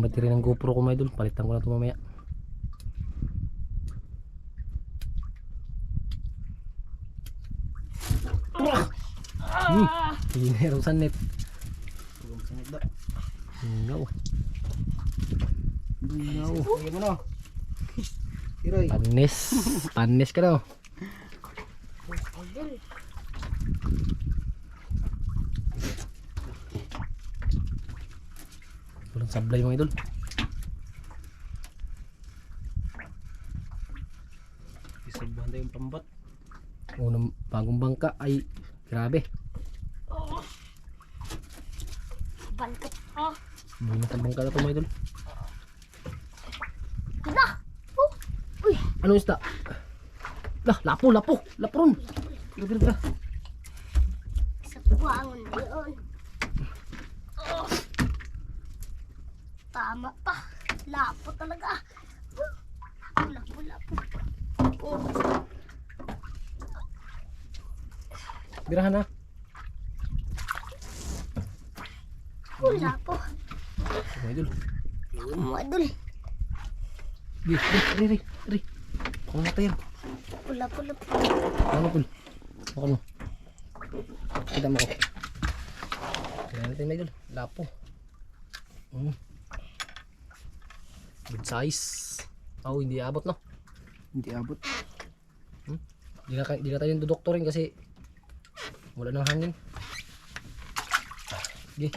ng battery ng GoPro ko mga idol. Palitan ko na ito mamaya. Hmm. Hinero sa net. Huwag sa nagda. No. No. Lagyan mo na. Iray. Panis. Panis ka daw. Idol. Walang sablay mga idol. Isabahan tayo yung pambat. Unang bagong bangka ay grabe. Balkot. Ah. Muna sa bangka na ito mga idol. Hala. Oh. Uy. Ano isda? Lah, lapo, lapo. Lapo ron. Tira, tira, tira. Sa buwangon na yun. Oh. Tama pa. Lapo talaga. Lapo, lapo, lapo. Oh. Birahan na. Mga idol. Mga idol. Di, di, di, di, di. Ako na tayo. Oh, lapo, lapo. Ano pul? Ako no. Kita mo ko. Kaya natin mga idol. Lapo. Mm. Good size. Oh, hindi abot no. Hindi abot. Di na, di na tayo dudoktorin kasi wala nang hangin. Sige.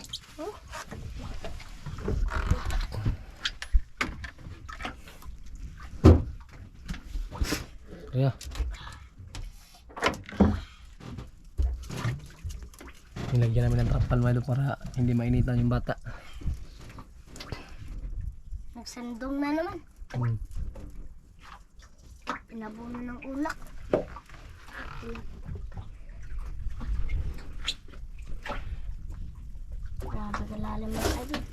Kaya. Nilagyan namin ng trapal idol para hindi mainitan yung bata. Nagsandong na naman. Hmm. Pinabuno ng ulak. Grabe kalalim mga idol.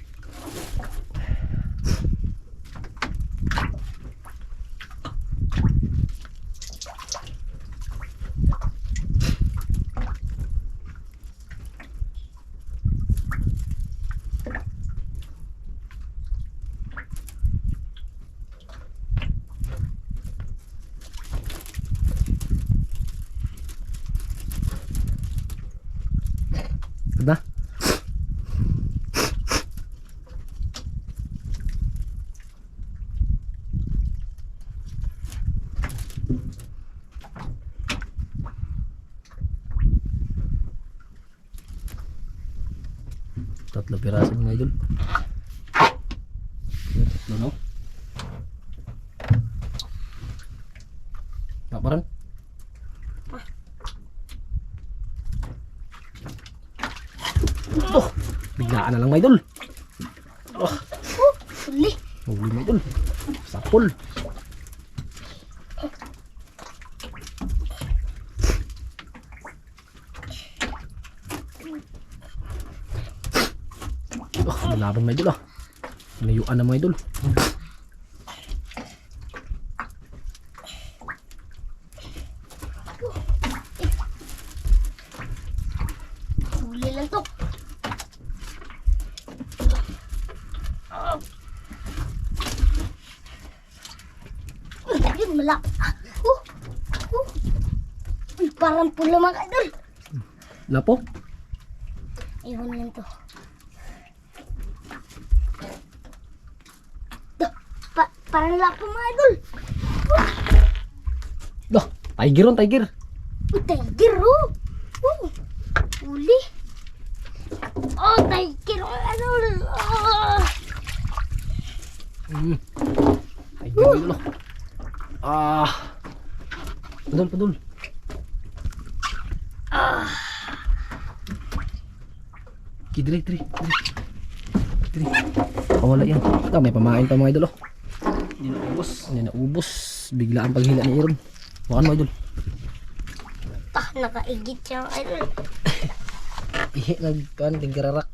Ganda. Tatlo piraso mga idol. Tatlo no? Paparan? Oh! Biglaan na lang mga idol. Oh! Huli mga idol. Sapol. Lalaban mga idol ah. Layuan na mga idol. Huli lang to. Yun. Ah, Oh, oh. Parang pula mga idol. Lapo? Iwan lang to. Da- Pa parang lapo mga idol. Dah, tiger on, tiger. Oh, tiger oh. Oh, huli. Oh, tiger mga idol. Ah. Mm. Tiger mga idol. Ah. Padol, padol. Kidri, dri, dri. Dri. Pawala yan. Ito, may pamain pa mga idol. Oh. Hindi na ubos. Hindi na ubos. Bigla ang paghila ni Aaron. Wakan mo idol. Ah, nakaigit siya idol. Ihi, nagkaan, tigararak.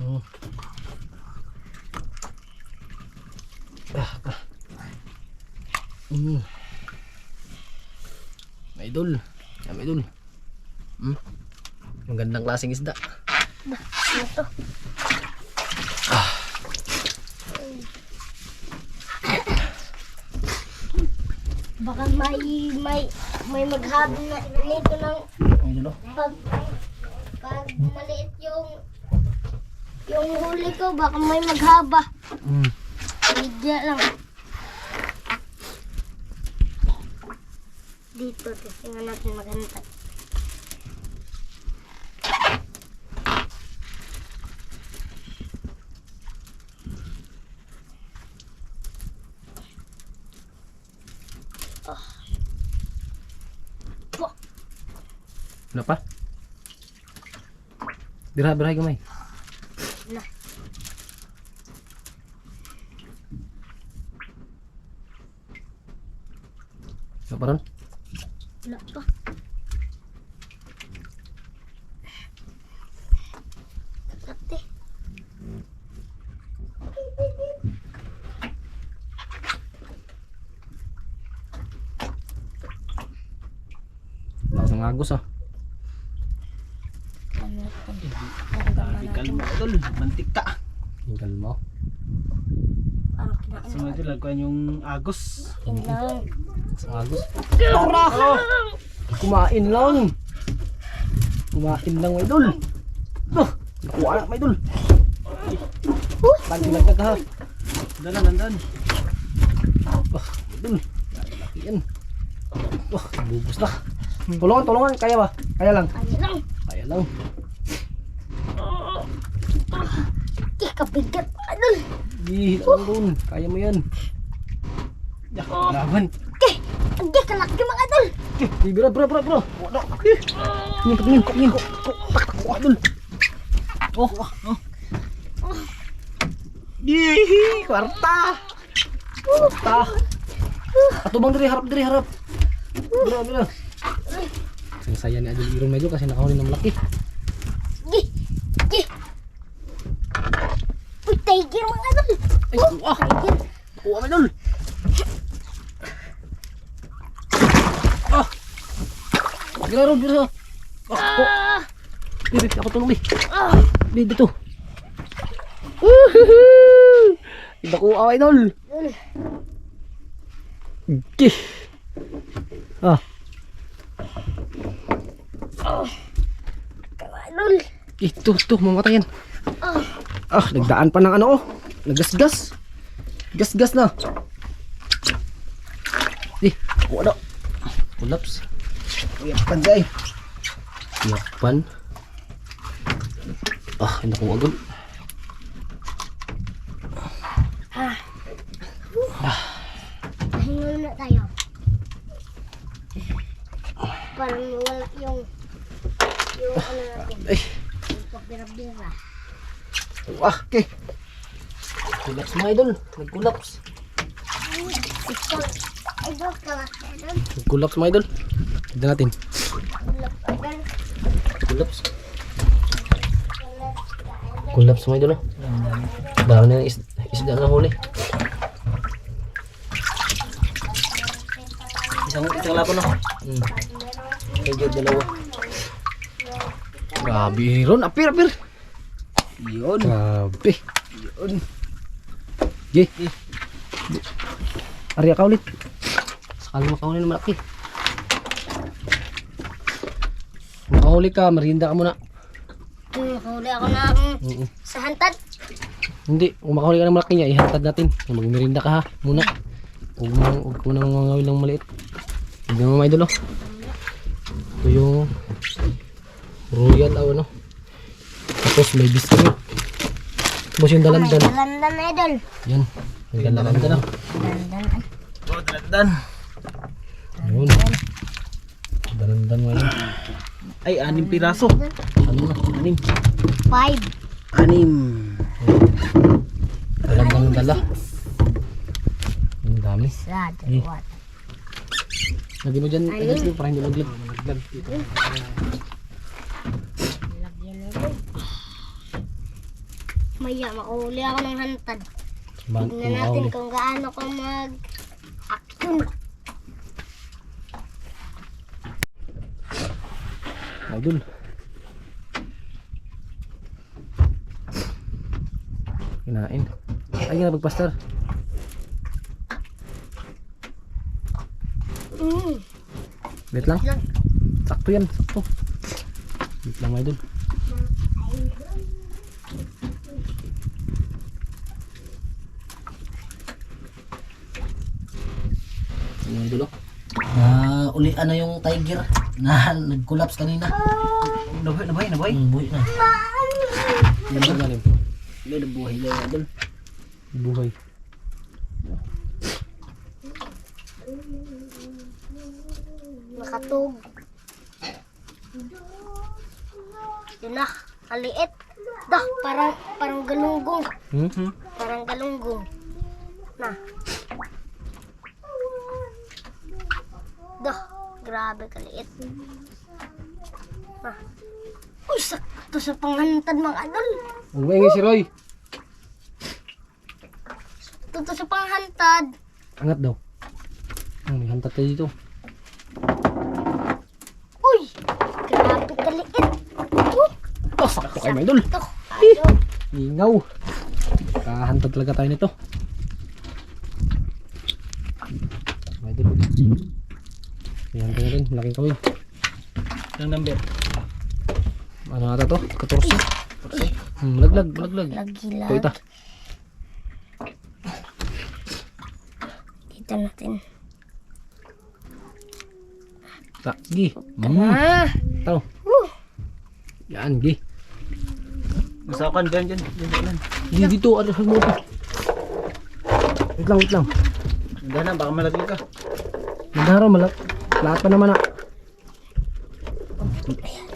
Oh. Ah, ah. Mm. idol. Yan idol. Hmm. Ang gandang klaseng isda. Ano to? Baka may may may maghabol na nito ng oh. pag pag maliit yung yung huli ko baka may maghaba. Hmm. Bigla lang. Dito, testingan natin maganda. Ano pa? Bira, bira gamay. Na. Ano pa ron? Wala pa. Ate. Lakas ng agos ah. Ano ito? Grabe kalma idol. Mantik ka. Yung kalma. Parang kinain Sa mga idol, lagyan yung agos. lang. Sa agos. Oh! Kumain lang. Kumain lang, mga idol. Oh, nakuha na, mga idol. Tanti lang ka ha. Dalan, nandan. Oh, idol. Laki yan. Oh, bubos na. Tulungan, tulungan. Kaya ba? Kaya lang. Kaya lang. Kaya lang. Di kabigat. Idol. Di, lang doon. Kaya mo yan. Yak, laban. Okay. Hindi kalaki mga idol. Di, bira, bira, bira, bira. Wala. Tingin, tingin, tingin. Tak, tak, tak, idol. Oh, oh. Yee, kwarta. Kwarta. Atubang diri, harap diri, harap. Bira, bira. Ang saya ni Adil Irong medyo kasi nakahuli ng malaki. Gi. Gi. Uy, tiger mga idol. Ay, kuha. Tiger. Kuha, medol. Ah. Bira, ron, bira. Ah, oh. Ah. Bibi, ako tulong, bi. Ah. Bi, dito. Woohoo! Iba ko, idol. Idol. Okay. Ah, Idol. ito, ito, mamatay yan. Ah. Ah, nagdaan pa ng ano, oh. Nagasgas. Gasgas na. Eh, kuha na. Uy, panjay. Yakpan. Ah, hindi ko agad. Hingal na tayo. Parang wala yung yung ano natin. Ay, Yung pabira-bira. ah, okay. Collapse mga idol. Nag-collapse. Nag-collapse mga idol. Tignan natin. Ulap idol. Collapse. Ulap idol. Dami na is isda na huli. Isang, isang laban na. Hmm. Medyo dalawa. Grabe, Ron. Apir, apir. Yun. Grabe. Yun. Ye. Arya ka ulit. Sakali makahuli ng malaki. Makahuli ka, merienda ka muna. Hmm, Nakahuli ako ng Mm sa hantad. Hindi, kung makahuli ka ng malaki niya, ihantad natin. Magmerienda ka ha, muna. Huwag mo, huwag mo nang mangawin ng maliit. Huwag mo mga idol oh. Ito yung royal oh, ano. Tapos may biscuit. Tapos yung dalandan. Dalandan idol. Yan. Yung dalandan na. Dalandan. Oh, dalandan. Yun. Dalandan mo yun. Ay, anim piraso. Ano na? Anim. Five. Anim. Dalandan yung dala. Ang dami. Sa dalawa. Lagi mo dyan, ay, dito, para hindi maglag. Maglag. Lagyan na ito. Maya, makahuli ako ng hantad. Tignan natin kung gaano ko mag-action. Idol. Kinain. Ay, nga magpastar. Mm. Wait. Lang. Sakto yan, sakto. Wait lang idol. Ano idol oh? Na uli ano yung tiger na nag-collapse kanina. Nabuhay, nabuhay, nabuhay. Hmm, buhay na. Ano ba galing? Hindi, nabuhay na yan doon. Buhay. Nakatog. Yun na, kaliit. Dah, parang, parang galunggong. Hmm? Parang galunggong. Na. Dah, grabe kaliit. Na. Uy, sakto panghantad mga adol. Huwag maingay si Roy. Sakto sa panghantad. Angat daw. Oh, may hantat tayo dito. Uy, grabe kaliit. Uh, Oh, sakto kayo mga idol. Ingaw. Kahantad talaga tayo nito. Mga idol. Ayan tayo rin. Malaking kawin. Ang number. Ano ata to? 14? Hmm, laglag, laglag. Nagilag. Ito ita. Dito natin. Ta, gi. Ah, tao. Yan, gi. Usapan dyan, dyan, dyan, dyan. Dito, ano sa mo pa. Wait lang, wait lang. Hindi na, baka malaglag ka. Magdaro, malak. Lahat pa naman na.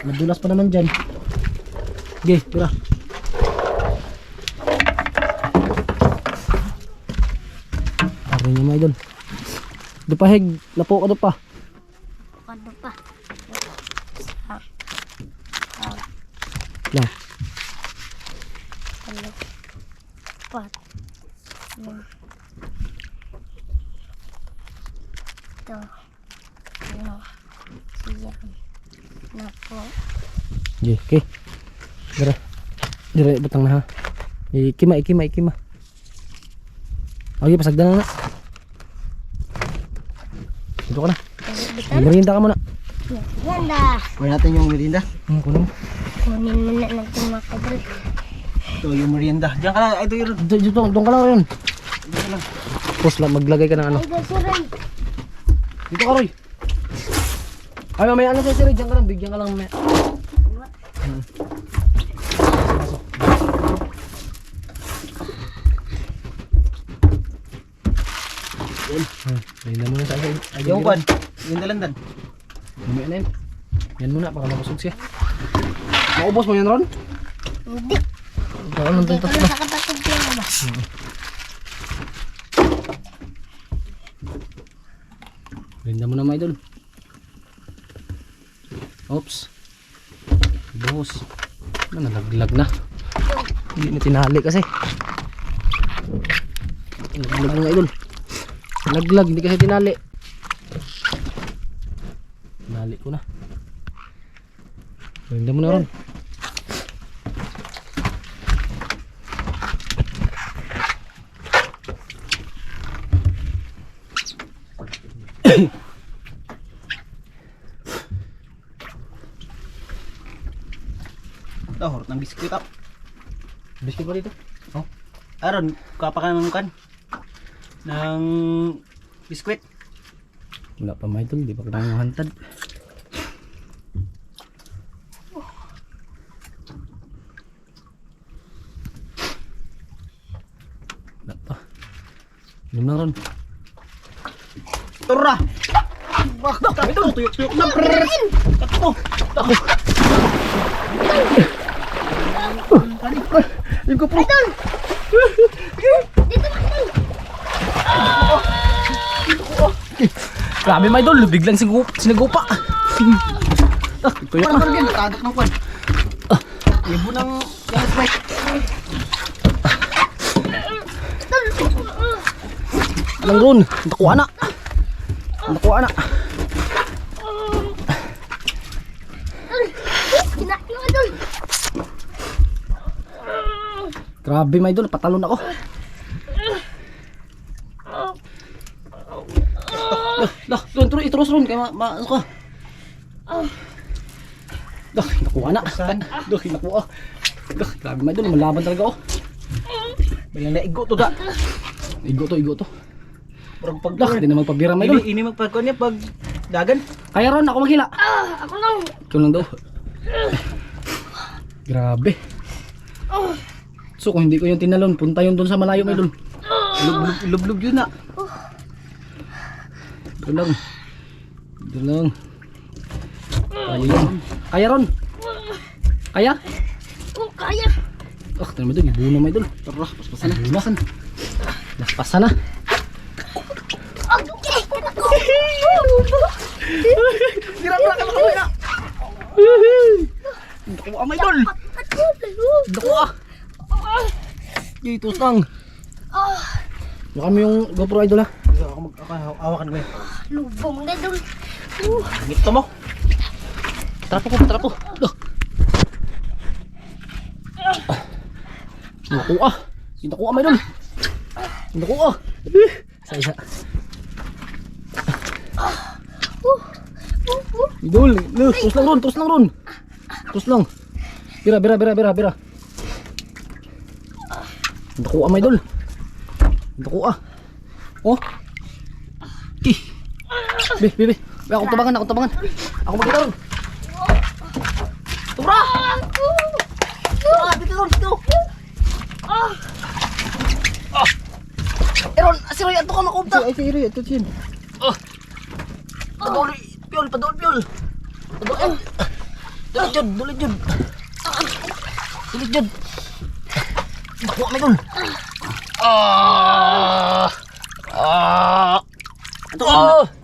Madulas pa naman dyan. Gi, tira. Aray niya mga idol. Dupahig, lapo ka pa. ano pa? Lang. Ano? Pat. Ano? Ito. Ano? Siyan. Na po. Gi, okay. Dira. Dira, batang na ha. Ikima, ikima, ikima. Okay, pasagdan na na. Dito ka na. Bitan. Merienda ka muna. Ganda. Kuha natin yung merienda. Hmm, kunin mo. Kunin mo na natin mga kadol. Ito yung merienda. Diyan ka na, ito yun. Dito, dito, doon ka lang ka lang. Tapos lang, maglagay ka ng ano. Ay, gasuray. Dito ka, Roy. Ay, mamaya ano sa'yo, Siri. Diyan ka lang. Bigyan ka lang mamaya. Hmm. Hmm, ayun na muna sa akin. Ay, Yung kwan, yung dalandan. Mamaya na yun. Yan muna, baka mabusog siya. Maubos mo yan, Ron? Hindi. Baka nang Dito tuntas na na. sa kapatid ko na ba? Ganda mo na, mga idol. Oops. Buhos. Ano, nalaglag na. Hindi na tinali kasi. Nalaglag mga idol. Nalaglag, hindi kasi tinali. Tinali ko na. Ganda mo na ron. Ito, horot ng biskuit up. Biscuit pa dito. Oh. Aron, kapakan ng kan. Ng biskuit. Wala pa mga idol, di pa kita hantad. Wala pa. Inom na ron. Tura! Bakit ka ito? Tuyok-tuyok na. Prrrr! Takbo! Takbo! Yung ko po. Grabe mga idol, biglang sinagup sinagupa. Hmm. ah, kuya. Parang parang natagak ng kwan. Ah. Ibo ng gas mic. Lang ron, nakuha na. Nakuha na. Grabe mga idol, patalon ako. Kaya ma, ma, ano ka? Dah, nakuha na. Dah, nakuha. Dah, grabe mga idol, malaban talaga ako. Bayan na, igo to da. Igo to, igo to. Parang pag Dah, hindi na magpabira mga idol. ini, ini magpagkon niya pag dagan. Kaya ron, ako maghila. Ah, ako lang. Ikaw lang daw. Grabe. So kung hindi ko yung tinalon, punta yun doon sa malayo may doon. Lublub, lublub yun na. Ito lang. Ito lang. Kaya yun. Kaya ron. Kaya? Oh, kaya. Ah, tayo mo doon. Ibuno may doon. Tara, paspasan na. Paspasan. Paspasan na. Ah. Ako. Gira-gira ka lang na. Dako ah, may doon. Ako. Dako ah. Dito lang. Ah, Baka mo yung GoPro idol ha. Ako mag ako, awakan ko eh. lubong na doon. Uh, Ngito mo. Trapo ko, trapo. Dah. Naku ah. Naku ah, may doon. Naku ah. Isa isa. Idol, no, terus lang ron, terus lang ron. Terus lang. Bira, bira, bira, bira, bira. Naku ah, may idol. Naku ah. Oh. Ih. Be, be, be. Be, ako tabangan, ako tabangan. Ako magkita ron. Tura! Tura, dito ron, dito. ah, Eron, asiroy, ato ka makubta. Ay, kaya ito yun. Oh. Paduli, piol, paduli, piol. Paduli. Dulit jud, dulit jud. Dulit jud. Nakuha may gol. Ah. Ah. Ito ah.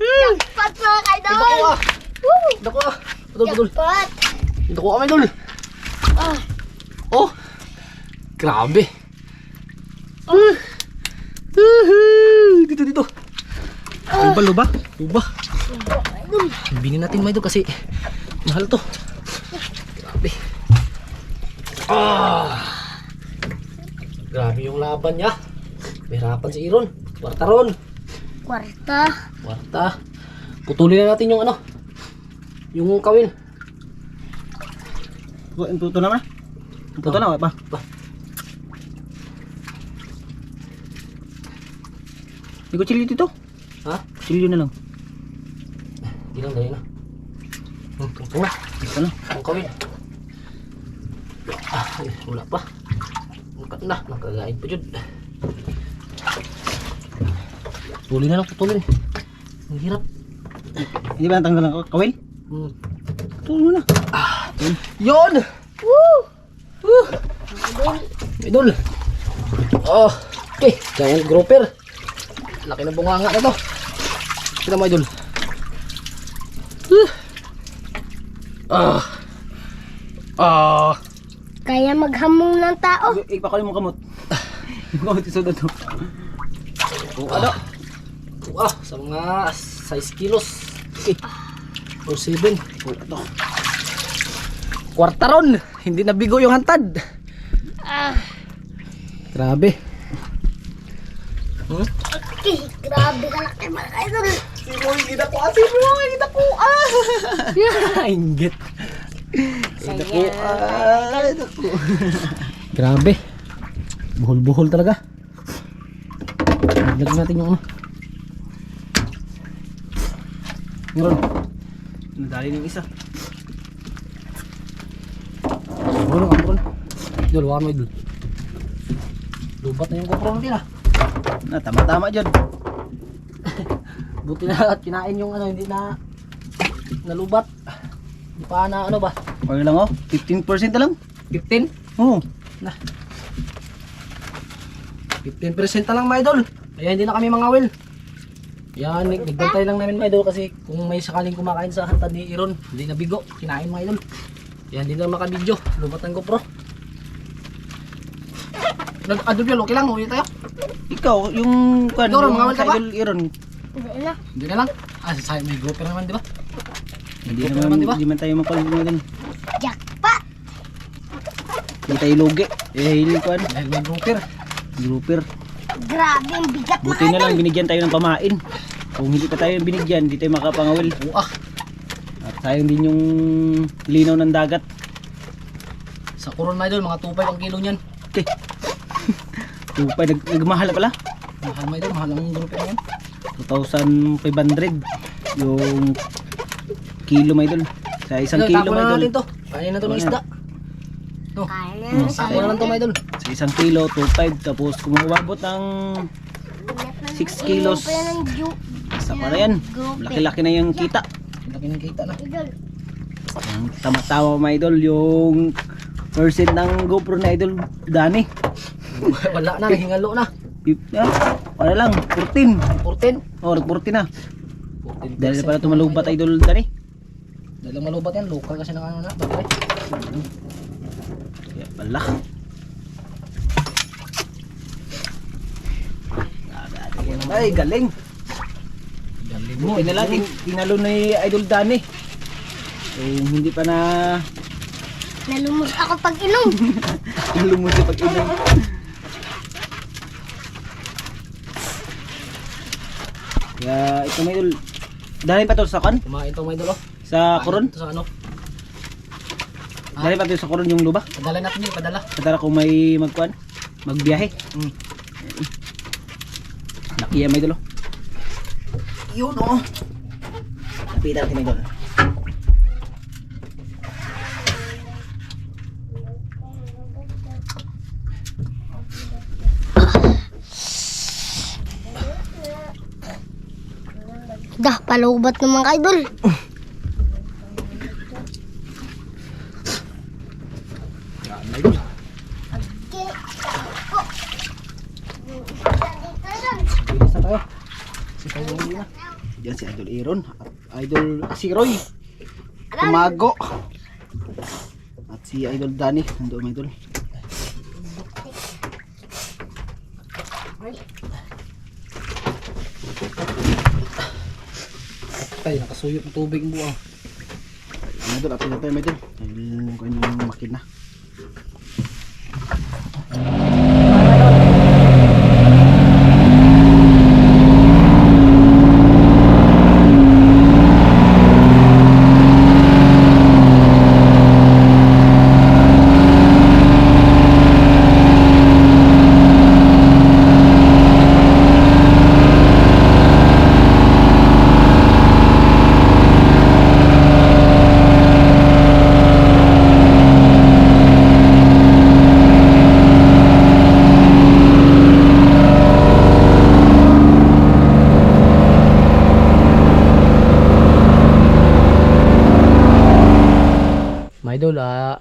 Jackpot mga kaidol. Nakuha. Woo! Nakuha. Padul, padul. Jackpot. Nakuha may gol. Ah, Oh. Grabe. Dito, dito. Ano ba, luba? Uba. idol. Binin natin may kasi mahal to. Grabe. Ah. Grabe yung laban niya. Mahirapan si Iron. Kwarta ron. Kwarta. Kwarta. Putulin na natin yung ano. Yung kawil. Tuto naman. Tuto na, ba? Hindi ko chili dito. Ha? Chili na lang. Hindi lang, dali na. Hmm, na. Ito na. Ang kawil. Ah, ay, wala pa. Angkat na. Nakagain pa dyan. Tuloy na lang, putulin. Ang hirap. Hindi ba natanggal ang kawil? Hmm. Tulo na. Yon! Woo! Idol! Oh, okay. Giant grouper. Laki na bunganga na to. Kita mo, idol. Ah. Ah. Kaya maghamong ng tao. Ipakali mo kamot. Kamot isa na to. Ano? Ah, sa mga 6 kilos. Okay. Or 7. Wala to. Kwartaron. Hindi nabigo yung hantad. Ah, Grabe. Hmm? okay. Grabe ka laki mga kaidol. Si Moy, ko. Si Moy, kita ko. Ah! Inggit. Saya. Grabe. Buhol-buhol talaga. Lagyan natin yung ano. Meron. Nadali ng isa. Nga ko na. Idol, wala mo idol. Lubat na yung GoPro natin ah. Na, tama-tama dyan. Buti na at kinain yung ano, hindi na nalubat. Hindi pa na ano ba? Okay lang oh. 15% na lang. 15? Oo. 15% na lang mga idol. Kaya hindi na kami mga will. Yan, nag- nagbantay lang namin mga idol kasi kung may sakaling kumakain sa hantad ni Iron, hindi na bigo, kinain mga idol. Yan, hindi na makabidyo. Lubat ng GoPro. Nag-adol yun, okay lang, uwi tayo. Ikaw, yung kan, Ikaw, mga ka idol Iron. Hindi na. Hindi na lang. Ah, sayang may GoPro naman, di ba? Hindi naman, naman, di ba? hindi man tayo makulit mga ganun. Jackpot. Hindi tayo lugi. Eh, yung kuan. Dahil may grouper. Grouper. Grabe, ang bigat Buti na lang binigyan tayo ng pamain. Kung hindi pa tayo binigyan, hindi tayo makapangawil. Uah. At sayang din yung linaw ng dagat. Sa kuron mga idol, mga 2.5 ang kilo niyan. Okay. Tupay, nag nagmahal na pala. Mahal mga idol, mahal ang grouper niyan. 2,500 yung kilo mga idol. Sa isang Idol, kilo na idol. natin to. Na ng isda. Na Hmm, na sa Tapo na lang to mga idol. Sa isang kilo, 2,500. Tapos kung umabot ng 6 kilos, isa pa na yan. Laki-laki na yung kita. Laki ng kita na. Ang tama-tama mga idol, yung percent ng GoPro na idol, Dani. Wala na, nahingalo na. Ah, Ano lang, 14. 14. Oh, 14 na. 14 Dahil pala tumalubat idol Dani. Dahil malubat yan, local kasi ng ano na. Bakit? Pala. Ay, galing. Galing mo. Buti na lang, tin- tinalo ni Idol Dani. Eh, hindi pa na nalumos ako pag inom. nalumos sa pag-inom. Kaya ito mga idol, dahil pa to sa kan? Kumain to mga idol. oh. Sa koron? Ito sa ano? Dahil pa to sa koron yung luba? Padala natin yun, padala. Kadara kung may magkuan, magbiyahe. Mm. Laki yan mga idol. oh. Yun oh. Lapitan natin mga idol. Dah, palubat naman ka, idol. Yan, idol. Bilis na tayo. Si tayo uwi na. Diyan si Idol Aaron at Idol si Roy. Umago. At si Idol Danny. Nandoon idol. Tayo, nakasuyot ng tubig mo ah. Mga idol, atin na tayo idol. Dahil kung ano makina. Mga idol, ah,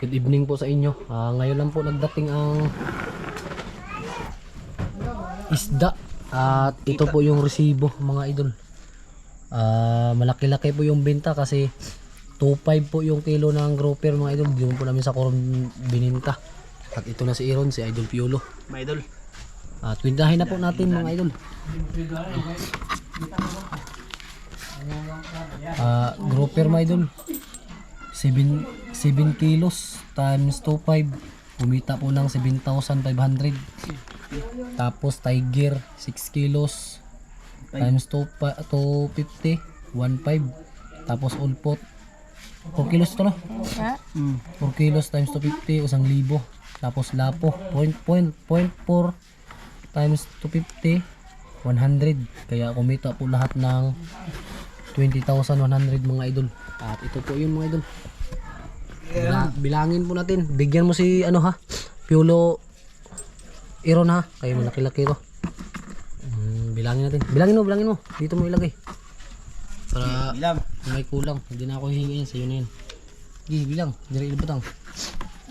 good evening po sa inyo. Ah, ngayon lang po nagdating ang isda. At ito po yung resibo mga idol. Ah, malaki-laki po yung benta kasi 2.5 po yung kilo ng grouper mga idol. Di po namin sa koron bininta. At ito na si Aaron, si Idol Piolo. Mga idol. At windahin na po natin mga idol. Ah, grouper mga idol. 7 7 kilos times 2.5 kumita po ng 7,500 tapos tiger 6 kilos times 2 pa- 250 1.5 tapos ulpot 4 kilos to no? Mm. 4 kilos times 250 isang libo. Tapos lapo point point point 4 times 250 100 kaya kumita po lahat ng 20,100 mga idol at ito po yun mga idol. Bila- bilangin po natin. Bigyan mo si ano ha? Piolo Iron ha? Kaya malaki-laki to Mm, bilangin natin. Bilangin mo bilangin mo. Dito mo ilagay. Para Ilam. kung may kulang. Hindi na ako hihingin. Sa iyo na yan Gi, bilang. Dire ilbutang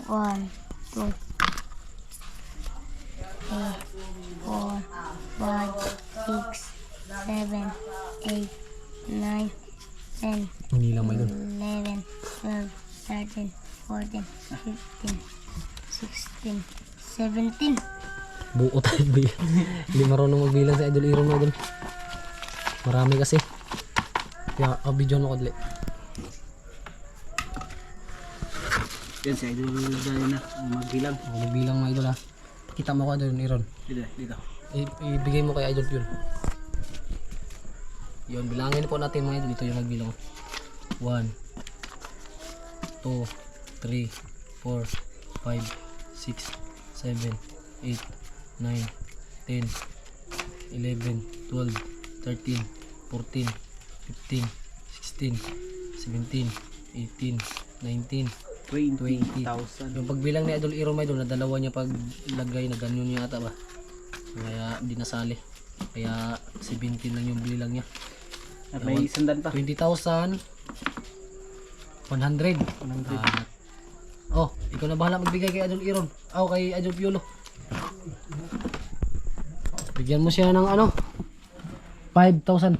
One, two, three, four, five, six, seven, eight, nine, ten, hindi lang idol eleven, twelve, thirteen, fourteen, fifteen, sixteen, seventeen. buo tayo bilang hindi marunong magbilang sa idol Iron mga idol marami kasi kaya oh, video ako dali Yan si Idol Dani na. Ang magbilang. O, magbilang mga idol ha. Pakita mo ko idol Iron. Dito, dito. I- ibigay mo kay idol yun. Yun, bilangin po natin mga idol. Ito yung magbilang. 1, 2, 3, 4, 5, 6, 7, 8, 9, 10, 11, 12, 13, 14, 15, 16, 17, 18, 19, 20,000. yung pagbilang ni Idol Iro Idol na dalawa niya paglagay na ganyan niya ata ba kaya di nasali kaya 17 lang yung bilang niya At may sandan pa. 20,000 100 Ah, oh ikaw na bahala magbigay kay Idol Iron oh kay Idol Piolo bigyan mo siya ng ano 5,000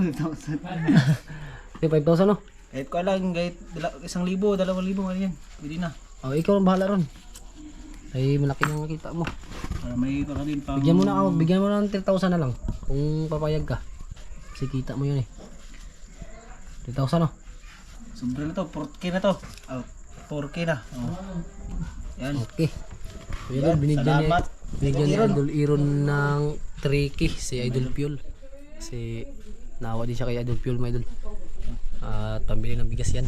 1,000. okay 5,000 no Kahit ko lang, kahit dala, isang libo, dalawang libo, ano yan. Pwede na. oh ikaw ang bahala ron ay malaki na nakita mo Para may para din pang... Bigyan mo na ako, bigyan mo na ng 3,000 na lang. Kung papayag ka. Kasi kita mo yun eh. 3,000 no? Sobra na to, 4K na to. Oh, 4K na. Oh. Yan. Okay. So yun, binigyan Salamat. niya, binigyan ni Idol Iron ng 3K si Idol Fuel. Kasi nawa din siya kay Idol Fuel, mga idol. At pambili ng bigas yan.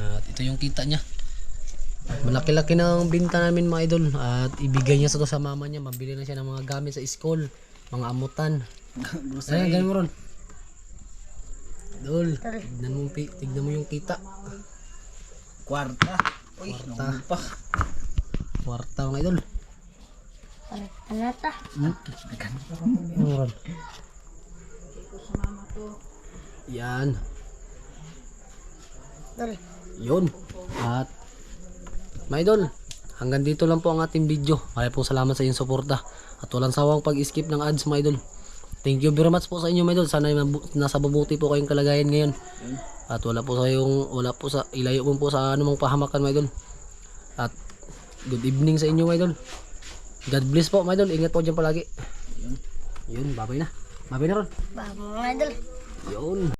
At ito yung kita niya. Malaki-laki ng binta namin mga idol at ibigay niya sa to sa mama niya. Mabili na siya ng mga gamit sa school, mga amutan. Grocery. ganun mo ron. Idol, tignan mo, tignan mo yung kita. Kwarta. Uy, Kwarta. pa. Kwarta mga idol. Ano ta? Ano ron? Yan. Dol. Yun. At mga idol, hanggang dito lang po ang ating video. Maraming salamat sa inyong suporta. At walang sawang pag-skip ng ads mga idol. Thank you very much po sa inyo mga idol. Sana nasa mabuti po kayong kalagayan ngayon. At wala po sa yung wala po sa ilayo po, po sa anumang pahamakan mga idol. At good evening sa inyo mga idol. God bless po mga idol. Ingat po dyan palagi. Yun, babay na. Babay na ron. Mga idol. Yun.